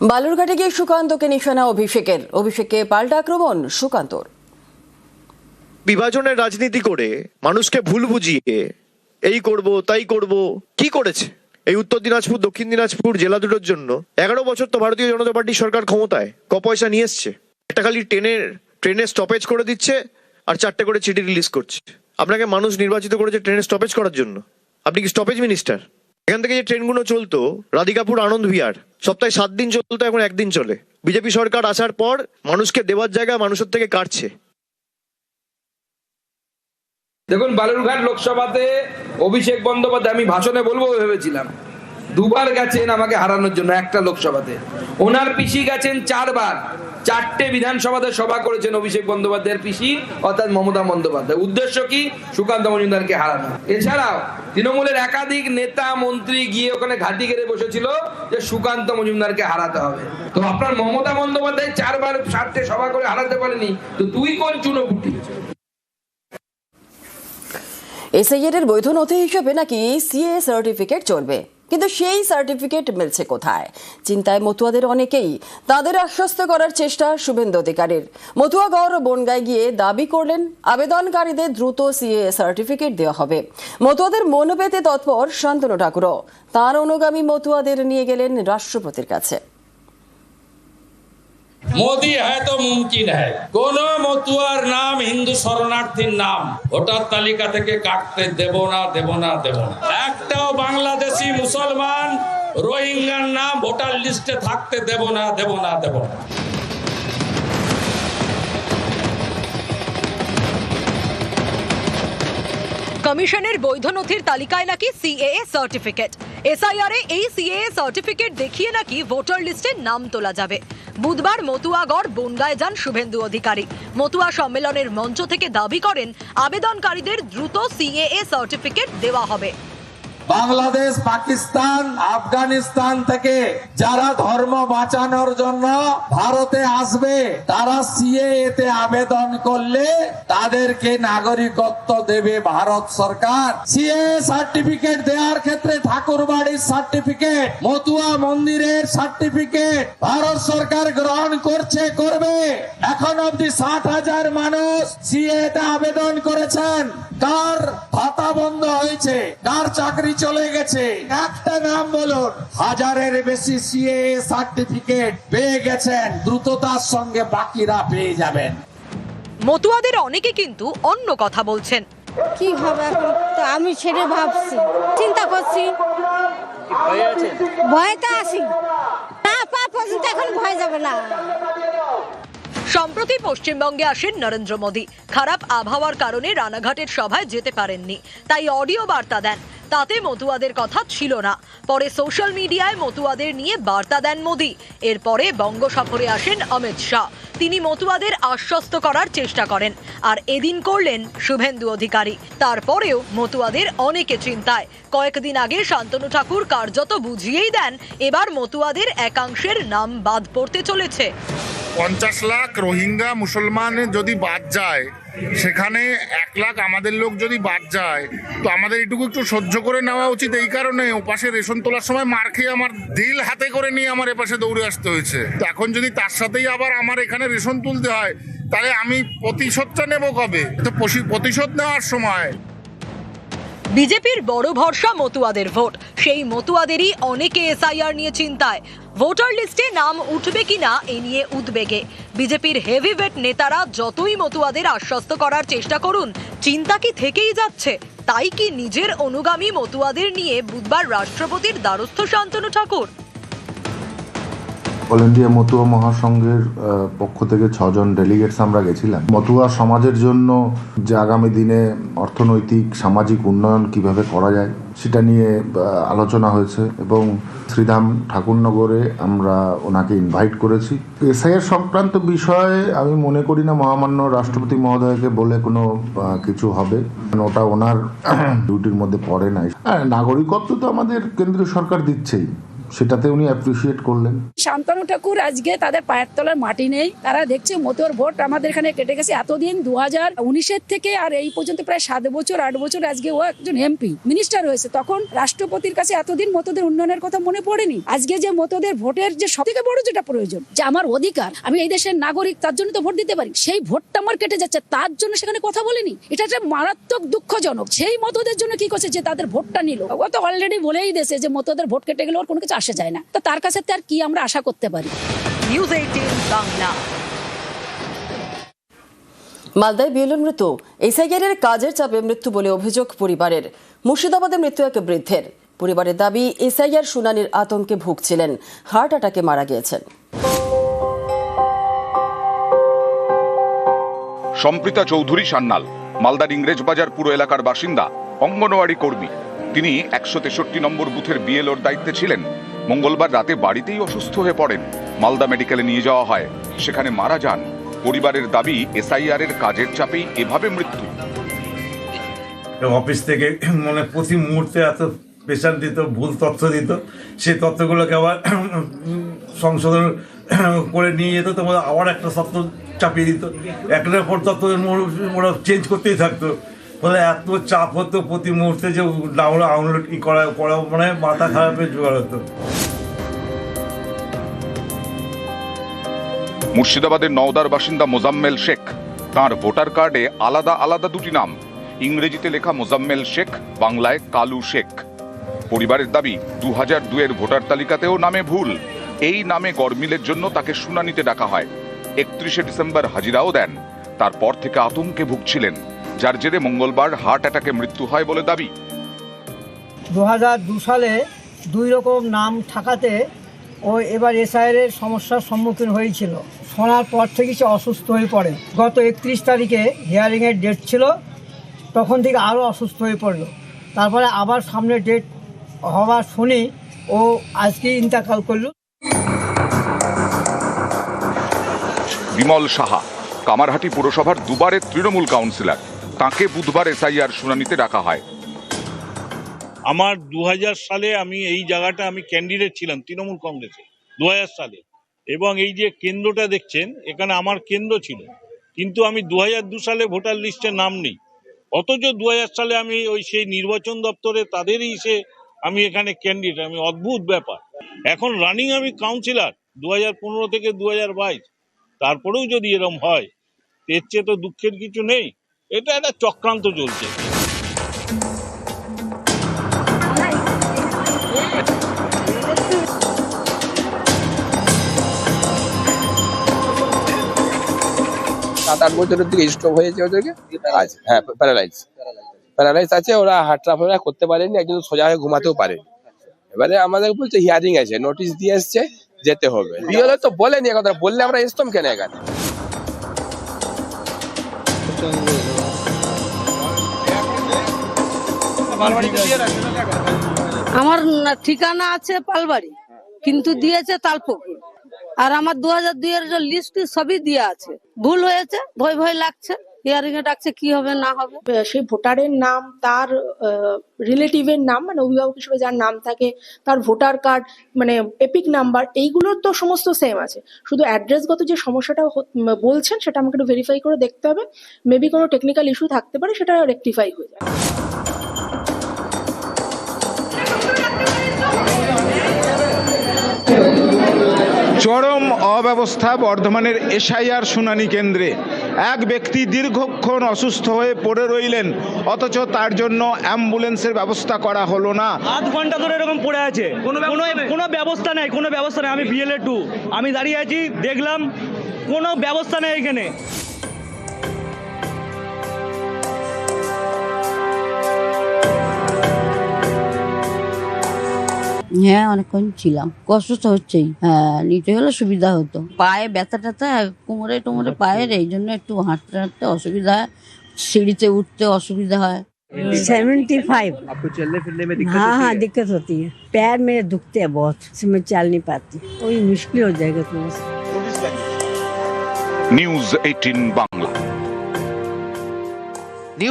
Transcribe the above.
বালুরঘাটে গিয়ে সুকান্তকে নিশানা অভিষেকের। অভিষেকে পাল্টা আক্রমণ সুকান্তর। বিভাজনের রাজনীতি করে মানুষকে ভুল বুঝিয়ে এই করব, তাই করব, কি করেছে? এই উত্তর দিনাজপুর, দক্ষিণ দিনাজপুর জেলা দুটোর জন্য। এগারো বছর তো ভারতীয় জনতা পার্টির সরকার ক্ষমতায়। ক পয়সা নিয়ে এসছে। একটা খালি ট্রেনের ট্রেনের স্টপেজ করে দিচ্ছে আর চারটে করে চিঠি রিলিজ করছে। আপনাকে মানুষ নির্বাচিত করেছে ট্রেনের স্টপেজ করার জন্য। আপনি কি স্টপেজ মিনিস্টার এখান থেকে যে ট্রেনগুলো চলতো, রাধিকাপুর, আনন্দ বিহার সপ্তাহে সাত দিন চলতো এখন একদিন চলে। বিজেপি সরকার আসার পর মানুষকে দেওয়ার জায়গা মানুষের থেকে কাটছে। দেখুন, বালুরঘাট লোকসভাতে অভিষেক বন্দ্যোপাধ্যায়, আমি ভাষণে বলব ভেবেছিলাম। দুবার গেছেন আমাকে হারানোর জন্য একটা লোকসভাতে। ওনার পিসি গেছেন চারবার। চারটে বিধানসভাতে সভা করেছেন অভিষেক বন্দ্যোপাধ্যায়ের পিসি, অর্থাৎ মমতা বন্দ্যোপাধ্যায়। উদ্দেশ্য কি? সুকান্ত মজুমদারকে হারানো। এছাড়াও তৃণমূলের একাধিক নেতা, মন্ত্রী গিয়ে ওখানে ঘাটি গেড়ে বসেছিল যে সুকান্ত মজুমদারকে হারাতে হবে। তো আপনার মমতা বন্দ্যোপাধ্যায় চারবার চারটে সভা করে হারাতে পারেনি, তো তুই কোন চুনোপুটি এসআইআর এর বৈধ নথি হিসেবে নাকি সিএ সার্টিফিকেট চলবে? কিন্তু সেই সার্টিফিকেট মিলছে কোথায়? চিন্তায় মতুয়াদের অনেকেই। তাদের আশ্বস্ত করার চেষ্টা শুভেন্দু অধিকারীর। মতুয়াগড় বনগায় গিয়ে দাবি করলেন, আবেদনকারীদের দ্রুত সিএ সার্টিফিকেট দেওয়া হবে। মতুয়াদের মন তৎপর শান্তনু ঠাকুরও। তাঁর অনুগামী মতুয়াদের নিয়ে গেলেন রাষ্ট্রপতির কাছে। মোদি হ্যায় তো মুমকিন হ্যায় কোন মতুয়ার নাম হিন্দু শরণার্থীর নাম ভোটার তালিকা থেকে কাটতে দেব না দেব না দেব না। একটাও বাংলাদেশি মুসলমান রোহিঙ্গার নাম ভোটার লিস্টে থাকতে দেব না দেব না দেব না। কমিশনের বৈধ নথির তালিকায় নাকি সিএএ সার্টিফিকেট? এসআইআর এ এই সিএএ সার্টিফিকেট দেখিয়ে নাকি ভোটার লিস্টে নাম তোলা যাবে। বুধবার মতুয়াগড় বনগায় যান শুভেন্দু অধিকারী। মতুয়া সম্মেলনের মঞ্চ থেকে দাবি করেন, আবেদনকারীদের দ্রুত সিএএ সার্টিফিকেট দেওয়া হবে। বাংলাদেশ, পাকিস্তান, আফগানিস্তান থেকে যারা ধর্ম বাঁচানোর জন্য ভারতে আসবে, তারা সিএ তে আবেদন করলে তাদেরকে নাগরিকত্ব দেবে ভারত সরকার। সিএ সার্টিফিকেট দেওয়ার ক্ষেত্রে ঠাকুর বাড়ির সার্টিফিকেট মতুয়া মন্দিরের সার্টিফিকেট ভারত সরকার গ্রহণ করছে, করবে। এখন অব্দি ষাট হাজার মানুষ সিএ তে আবেদন করেছেন। কার ভাতা বন্ধ হয়েছে কার চাকরি চলে গেছে। একটা নাম বলুন হাজারের বেশি সিএ সার্টিফিকেট পেয়ে গেছেন দ্রুততার সঙ্গে বাকিরা পেয়ে যাবেন। মতুয়াদের অনেকে কিন্তু অন্য কথা বলছেন। কি হবে এখন তো আমি ছেড়ে ভাবছি চিন্তা করছি। ভয়তে আছি না পা পর্যন্ত এখন ভয় যাবে না। সম্প্রতি পশ্চিমবঙ্গে আসেন নরেন্দ্র মোদী। খারাপ আবহাওয়ার কারণে রানাঘাটের সভায় যেতে পারেননি। তাই অডিও বার্তা দেন। তাতে মতুয়াদের কথা ছিল না। পরে সোশ্যাল মিডিয়ায় মতুয়াদের নিয়ে বার্তা দেন মোদী। এরপরে বঙ্গ সফরে আসেন অমিত শাহ। তিনি মতুয়াদের আশ্বস্ত করার চেষ্টা করেন। আর এদিন করলেন শুভেন্দু অধিকারী। তারপরেও মতুয়াদের অনেকে চিন্তায়। কয়েকদিন আগে শান্তনু ঠাকুর কার্যত বুঝিয়েই দেন, এবার মতুয়াদের একাংশের নাম বাদ পড়তে চলেছে। পঞ্চাশ লাখ রোহিঙ্গা মুসলমান যদি বাদ যায়, সেখানে এক লাখ আমাদের লোক যদি বাদ যায়, তো আমাদের এটুকু একটু সহ্য করে নেওয়া উচিত। এই কারণে ওপাশে রেশন তোলার সময় মার খেয়ে আমার দিল হাতে করে নিয়ে আমার এপাশে দৌড়ে আসতে হয়েছে। তো এখন যদি তার সাথেই আবার আমার এখানে রেশন তুলতে হয়, তাহলে আমি প্রতিশোধটা নেব কবে? তো প্রতিশোধ নেওয়ার সময় বিজেপির বড় ভরসা মতুয়াদের ভোট। সেই মতুয়াদেরই অনেকে এসআইআর নিয়ে চিন্তায়। ভোটার লিস্টে নাম উঠবে কিনা এ নিয়ে উদ্বেগে। বিজেপির হেভিওয়েট নেতারা যতই মতুয়াদের আশ্বস্ত করার চেষ্টা করুন, চিন্তা কি থেকেই যাচ্ছে? তাই কি নিজের অনুগামী মতুয়াদের নিয়ে বুধবার রাষ্ট্রপতির দ্বারস্থ শান্তনু ঠাকুর? অল ইন্ডিয়া মতুয়া মহাসংঘের পক্ষ থেকে ছজন ডেলিগেটস আমরা গেছিলাম। মতুয়া সমাজের জন্য যে আগামী দিনে অর্থনৈতিক, সামাজিক উন্নয়ন কীভাবে করা যায়, সেটা নিয়ে আলোচনা হয়েছে এবং শ্রীধাম ঠাকুরনগরে আমরা ওনাকে ইনভাইট করেছি। এসআইয়ের সংক্রান্ত বিষয়ে আমি মনে করি না, মহামান্য রাষ্ট্রপতি মহোদয়কে বলে কোনো কিছু হবে। ওটা ওনার ডিউটির মধ্যে পড়ে নাই। হ্যাঁ নাগরিকত্ব তো আমাদের কেন্দ্রীয় সরকার দিচ্ছেই। সেটাতে উনি অ্যাপ্রিসিয়েট করলেন। শান্তনু ঠাকুর আজকে তাদের পায়ের তলার মাটি নেই। তারা দেখছে মতোর ভোট আমাদের এখানে কেটে গেছে এতদিন দু হাজার উনিশের থেকে আর এই পর্যন্ত প্রায় সাত বছর, আট বছর আজকে ও একজন এমপি মিনিস্টার হয়েছে। তখন রাষ্ট্রপতির কাছে এতদিন মতোদের উন্নয়নের কথা মনে পড়েনি। আজকে যে মতোদের ভোটের যে সব থেকে বড় যেটা প্রয়োজন, যে আমার অধিকার, আমি এই দেশের নাগরিক, তার জন্য তো ভোট দিতে পারি। সেই ভোটটা আমার কেটে যাচ্ছে, তার জন্য সেখানে কথা বলেনি। এটা একটা মারাত্মক দুঃখজনক। সেই মতোদের জন্য কি করছে, যে তাদের ভোটটা নিল। ও তো অলরেডি বলেই দিয়েছে যে মতোদের ভোট কেটে গেলে ওর কোনো কিছু আসে যায় না। তো তার কাছে আর কি আমরা আশা করতে পারি? News eighteen Bangla. মালদায় বিএলওর মৃত্যু। এসআইআরের কাজের চাপে মৃত্যু বলে অভিযোগ পরিবারের। মুর্শিদাবাদে মৃত্যু এক বৃদ্ধের। পরিবারের দাবি এসআইআর শুনানির আতঙ্কে ভুগছিলেন। হার্ট অ্যাটাকে মারা গিয়েছেন। সম্প্রীতা চৌধুরী সান্যাল মালদার ইংরেজবাজার পুরো এলাকার বাসিন্দা অঙ্গনওয়াড়ি কর্মী। তিনি একশো তেষট্টি নম্বর বুথের বিএলওর দায়িত্বে ছিলেন। মঙ্গলবার রাতে বাড়িতেই অসুস্থ হয়ে পড়েন। মালদা মেডিকেলে নিয়ে যাওয়া হয়। সেখানে মারা যান। পরিবারের দাবি এসআইআর এর কাজের চাপেই এভাবে মৃত্যু। অফিস থেকে মানে প্রতি মুহূর্তে এত প্রেশার দিত, ভুল তথ্য দিত। সেই তথ্যগুলোকে আবার সংশোধন করে নিয়ে যেত। তো ওরা আবার একটা তথ্য চাপিয়ে দিত। একটার পর তথ্য ওরা চেঞ্জ করতেই থাকতো। ফলে এত চাপ হতো প্রতি মুহূর্তে যে ডাউনলোড আউনলোড ই করা করা মানে মাথা খারাপের জোগাড় হতো। মুর্শিদাবাদের নওদার বাসিন্দা মোজাম্মেল শেখ, তার ভোটার কার্ডে আলাদা আলাদা দুটি নাম। ইংরেজিতে লেখা মোজাম্মেল শেখ, বাংলায় কালু শেখ। পরিবারের দাবি দু হাজার দুয়ের ভোটার তালিকাতেও নামে ভুল। এই নামে গরমিলের জন্য তাকে শুনানিতে ডাকা হয়। একত্রিশে ডিসেম্বর হাজিরাও দেন। তারপর থেকে আতঙ্কে ভুগছিলেন। যার জেরে মঙ্গলবার হার্ট অ্যাটাকে মৃত্যু হয় বলে দাবি। দু হাজার দু সালে দুই রকম নাম থাকাতে ও এবার এসআইয়ের সমস্যার সম্মুখীন হয়েছিল। শোনার পর থেকে সে অসুস্থ হয়ে পড়ে। গত একত্রিশ তারিখে হিয়ারিংয়ের ডেট ছিল তখন থেকে আরও অসুস্থ হয়ে পড়ল। তারপরে আবার সামনে ডেট হওয়ার শুনি ও আজকে ইন্তেকাল করল। বিমল সাহা কামারহাটি পুরসভার দুবারের তৃণমূল কাউন্সিলর। তাকে বুধবার এসআইআর শুনানিতে ডাকা হয়। আমার দু হাজার সালে আমি এই জায়গাটা আমি ক্যান্ডিডেট ছিলাম, তৃণমূল কংগ্রেসে দু হাজার সালে। এবং এই যে কেন্দ্রটা দেখছেন, এখানে আমার কেন্দ্র ছিল। কিন্তু আমি দু সালে ভোটার লিস্টে নাম নেই। অথচ দু হাজার সালে আমি ওই সেই নির্বাচন দপ্তরে তাদেরই সে আমি এখানে ক্যান্ডিডেট, আমি অদ্ভুত ব্যাপার। এখন রানিং আমি কাউন্সিলার দু হাজার পনেরো থেকে দু হাজার বাইশ। তারপরেও যদি এরম হয়, এর চেয়ে তো দুঃখের কিছু নেই। এটা একটা চক্রান্ত চলছে। সাত আট বছরের দিকে স্ট্রোক হয়েছে ওদেরকে। হ্যাঁ প্যারালাইজ প্যারালাইজ আছে, ওরা ট্রান্সফার করতে পারেনি, একজন সোজা হয়ে ঘুমাতেও পারেনি। এবারে আমাদের বলছে হিয়ারিং আছে নোটিশ দিয়ে এসছে, যেতে হবে। বিএলও তো বলেনি একথা, বললে আমরা আসতাম কেন এখানে? আমার ঠিকানা আছে পালবাড়ি কিন্তু দিয়েছে তালপুকুর। আর আমার দু হাজার দুই এর লিস্ট সবই দেওয়া আছে। ভুল হয়েছে ভয় ভয় লাগছে হিয়ারিং এ ডাকছে কি হবে না হবে। সেই ভোটারের নাম তার রিলেটিভের নাম মানে অভিভাবক হিসেবে যার নাম থাকে তার ভোটার কার্ড মানে এপিক নাম্বার এইগুলোর তো সমস্ত সেম আছে। শুধু অ্যাড্রেসগত যে সমস্যাটা বলছেন সেটা আমাকে একটু ভেরিফাই করে দেখতে হবে। মেবি কোনো টেকনিক্যাল ইস্যু থাকতে পারে সেটা রেকটিফাই হয়ে যাবে। চরম অব্যবস্থা বর্ধমানের এসআইআর শুনানি কেন্দ্রে। এক ব্যক্তি দীর্ঘক্ষণ অসুস্থ হয়ে পড়ে রইলেন অথচ তার জন্য অ্যাম্বুলেন্সের ব্যবস্থা করা হলো না। আধ ঘণ্টা ধরে এরকম পড়ে আছে। কোনো কোনো ব্যবস্থা নেই কোনো ব্যবস্থা নেই। আমি বিএলএ টু আমি দাঁড়িয়ে আছি দেখলাম কোনো ব্যবস্থা নেই এখানে। হ্যাঁ অনেকক্ষণ ছিলাম কষ্ট তো হচ্ছেই হ্যাঁ নিতে হলে সুবিধা হতো পায়ে ব্যথা ট্যাথা কোমরে টোমরে পায়ের এই জন্য একটু হাঁটতে হাঁটতে অসুবিধা হয় সিঁড়িতে উঠতে অসুবিধা হয় सेवेंटी फाइव आपको चलने फिरने में हाँ हाँ दिक्कत होती है पैर मेरे दुखते हैं बहुत इससे मैं चल नहीं पाती वही मुश्किल हो जाएगा थोड़ा सा নিউজ এইটিন বাংলা